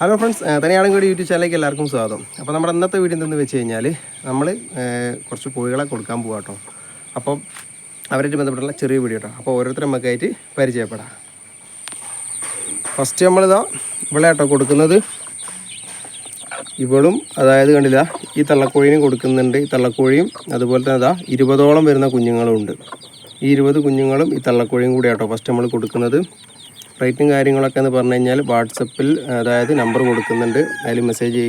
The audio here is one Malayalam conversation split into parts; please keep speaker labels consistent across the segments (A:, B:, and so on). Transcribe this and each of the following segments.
A: ഹലോ ഫ്രണ്ട്സ് തനിയാണെങ്കിൽ കൂടി യൂട്യൂബ് ചാനലിലേക്ക് എല്ലാവർക്കും സ്വാഗതം. അപ്പോൾ നമ്മുടെ ഇന്നത്തെ വീഡിയോ എന്തെന്ന് വെച്ച് കഴിഞ്ഞാൽ നമ്മൾ കുറച്ച് കോഴികളെ കൊടുക്കാൻ പോകാം കേട്ടോ അപ്പം അവരായിട്ട് ബന്ധപ്പെട്ടുള്ള ചെറിയ വീഡിയോ കേട്ടോ അപ്പോൾ ഓരോരുത്തരും നമുക്കായിട്ട് പരിചയപ്പെടാം. ഫസ്റ്റ് നമ്മളിതാ ഇവിടെ കേട്ടോ കൊടുക്കുന്നത്. ഇവളും അതായത് കണ്ടില്ല ഈ തള്ളക്കോഴിനും കൊടുക്കുന്നുണ്ട്. ഈ തള്ളക്കോഴിയും അതുപോലെ തന്നെ ഇതാ ഇരുപതോളം വരുന്ന കുഞ്ഞുങ്ങളും ഉണ്ട് ഈ ഇരുപത് കുഞ്ഞുങ്ങളും ഈ തള്ളക്കോഴിയും കൂടി കേട്ടോ ഫസ്റ്റ് നമ്മൾ കൊടുക്കുന്നത്. റേറ്റും കാര്യങ്ങളൊക്കെ എന്ന് പറഞ്ഞു കഴിഞ്ഞാൽ വാട്സപ്പിൽ അതായത് നമ്പർ കൊടുക്കുന്നുണ്ട്. അതിൽ മെസ്സേജ്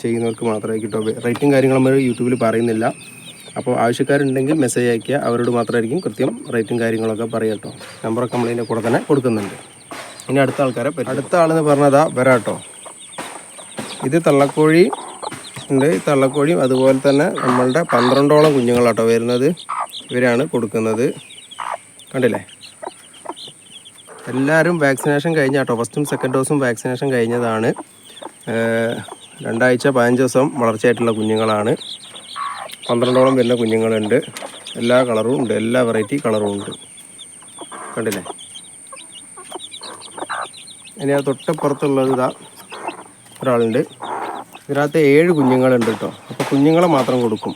A: ചെയ്യുന്നവർക്ക് മാത്രമേ കിട്ടോ റേറ്റും കാര്യങ്ങളും നമ്മൾ യൂട്യൂബിൽ പറയുന്നില്ല. അപ്പോൾ ആവശ്യക്കാരുണ്ടെങ്കിൽ മെസ്സേജ് അയയ്ക്കുക അവരോട് മാത്രമായിരിക്കും കൃത്യം റേറ്റും കാര്യങ്ങളൊക്കെ പറയാം കേട്ടോ. നമ്പറൊക്കെ നമ്മളതിന്റെ കൂടെ തന്നെ കൊടുക്കുന്നുണ്ട്. ഇനി അടുത്ത ആൾക്കാരെ അടുത്ത ആളെന്ന് പറഞ്ഞതാ വരാട്ടോ ഇത് തള്ളക്കോഴി ഉണ്ട്. തള്ളക്കോഴിയും അതുപോലെ തന്നെ നമ്മളുടെ പന്ത്രണ്ടോളം കുഞ്ഞുങ്ങളാട്ടോ വരുന്നത്. ഇവരാണ് കൊടുക്കുന്നത്. കണ്ടില്ലേ? എല്ലാവരും വാക്സിനേഷൻ കഴിഞ്ഞ കേട്ടോ ഫസ്റ്റും സെക്കൻഡ് ഡോസും വാക്സിനേഷൻ കഴിഞ്ഞതാണ്. രണ്ടാഴ്ച പതിനഞ്ച് ദിവസം വളർച്ചയായിട്ടുള്ള കുഞ്ഞുങ്ങളാണ്. പന്ത്രണ്ടോളം വരുന്ന കുഞ്ഞുങ്ങളുണ്ട്. എല്ലാ കളറും ഉണ്ട്. എല്ലാ വെറൈറ്റി കളറും ഉണ്ട്. കണ്ടില്ലേ? ഇനി ആ തൊട്ടപ്പുറത്തുള്ളത് ഇതാ ഒരാളുണ്ട്. ഇതിനകത്ത് ഏഴ് കുഞ്ഞുങ്ങളുണ്ട് കേട്ടോ. അപ്പോൾ കുഞ്ഞുങ്ങളെ മാത്രം കൊടുക്കും.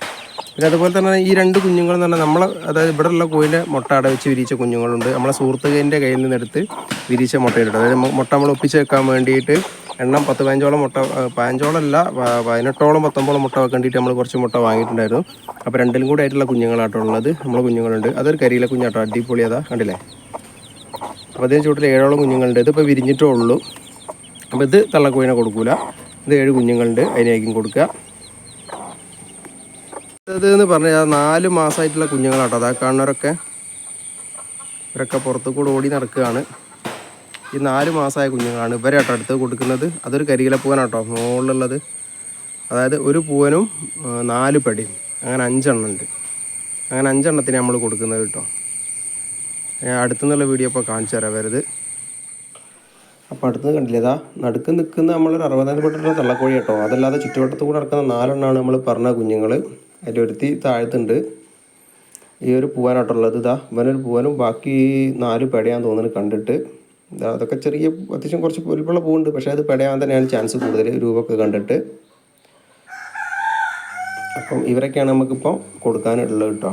A: പിന്നെ അതുപോലെ തന്നെ ഈ രണ്ട് കുഞ്ഞുങ്ങൾ എന്ന് പറഞ്ഞാൽ നമ്മൾ അതായത് ഇവിടെ ഉള്ള കോഴിന്റെ മുട്ട അട വെച്ച് വിരിച്ച കുഞ്ഞുങ്ങളുണ്ട്. നമ്മളെ സുഹൃത്തുക്കളുടെ കയ്യിൽ നിന്നെടുത്ത് വിരിച്ച മുട്ടയിലിട്ട്. അതായത് മുട്ട നമ്മൾ ഒപ്പിച്ച് വെക്കാൻ വേണ്ടിയിട്ട് എണ്ണം പത്ത് പതിനഞ്ചോളം മുട്ട പതിനഞ്ചോളമല്ല പതിനെട്ടോളം പത്തൊമ്പോളം മുട്ട വെക്കാൻ വേണ്ടിയിട്ട് നമ്മൾ കുറച്ച് മുട്ട വാങ്ങിയിട്ടുണ്ടായിരുന്നു. അപ്പോൾ രണ്ടിലും കൂടെ ആയിട്ടുള്ള കുഞ്ഞുങ്ങളാട്ടോ ഉള്ളത് നമ്മളെ കുഞ്ഞുങ്ങളുണ്ട്. അതൊരു കരിയിലെ കുഞ്ഞാട്ടോ അടിപൊളി അതാ കണ്ടില്ലേ? അപ്പോൾ അതിന് ചൂട്ടിൽ ഏഴോളം കുഞ്ഞുങ്ങളുണ്ട്. ഇതിപ്പോൾ വിരിഞ്ഞിട്ടേ ഉള്ളൂ. അപ്പോൾ ഇത് തള്ളക്കോയിനെ കൊടുക്കൂല. ഇത് ഏഴ് കുഞ്ഞുങ്ങളുണ്ട് അതിനായിരിക്കും കൊടുക്കുക. ഇത് എന്ന് പറഞ്ഞാൽ നാല് മാസമായിട്ടുള്ള കുഞ്ഞുങ്ങളാട്ടോ. അതാ കാണുന്നവരൊക്കെ. ഇവരൊക്കെ പുറത്തു കൂടെ ഓടി നടക്കുകയാണ്. ഈ നാല് മാസമായ കുഞ്ഞുങ്ങളാണ് ഇവരാട്ടോ അടുത്ത് കൊടുക്കുന്നത്. അതൊരു കരികില പൂവനാട്ടോ മുകളിലുള്ളത്. അതായത് ഒരു പൂവനും നാല് പടിയും. അങ്ങനെ അഞ്ചെണ്ണം ഉണ്ട്. അങ്ങനെ അഞ്ചെണ്ണത്തിന് നമ്മൾ കൊടുക്കുന്നത് കേട്ടോ. ഞാൻ അടുത്തുനിന്നുള്ള വീഡിയോ ഇപ്പോൾ കാണിച്ചു തരാം വരുത് അപ്പോൾ അടുത്ത് കണ്ടില്ലേ ഇതാ നടുക്ക് നിൽക്കുന്ന നമ്മളൊരു അറുപതായിരം പെട്ടിട്ടുള്ള തള്ളക്കോഴി കേട്ടോ. അതല്ലാതെ ചുറ്റുവട്ടത്ത് കൂടെ നടക്കുന്ന നാലെണ്ണമാണ് നമ്മൾ പറഞ്ഞ കുഞ്ഞുങ്ങൾ അതിന്റെ ഒരുത്തി താഴത്തുണ്ട്. ഈ ഒരു പൂവാനായിട്ടുള്ളത് ഇതാ ഇവനൊരു പൂവനും ബാക്കി നാല് പെടയാൻ തോന്നുന്നു കണ്ടിട്ട്. ഇതാ അതൊക്കെ ചെറിയ അത്യാവശ്യം കുറച്ച് വലിപ്പമുള്ള പൂവുണ്ട് പക്ഷേ അത് പെടയാൻ തന്നെയാണ് ചാൻസ് കൂടുതൽ രൂപമൊക്കെ കണ്ടിട്ട്. അപ്പം ഇവരൊക്കെയാണ് നമുക്കിപ്പോൾ കൊടുക്കാനുള്ളത് കേട്ടോ.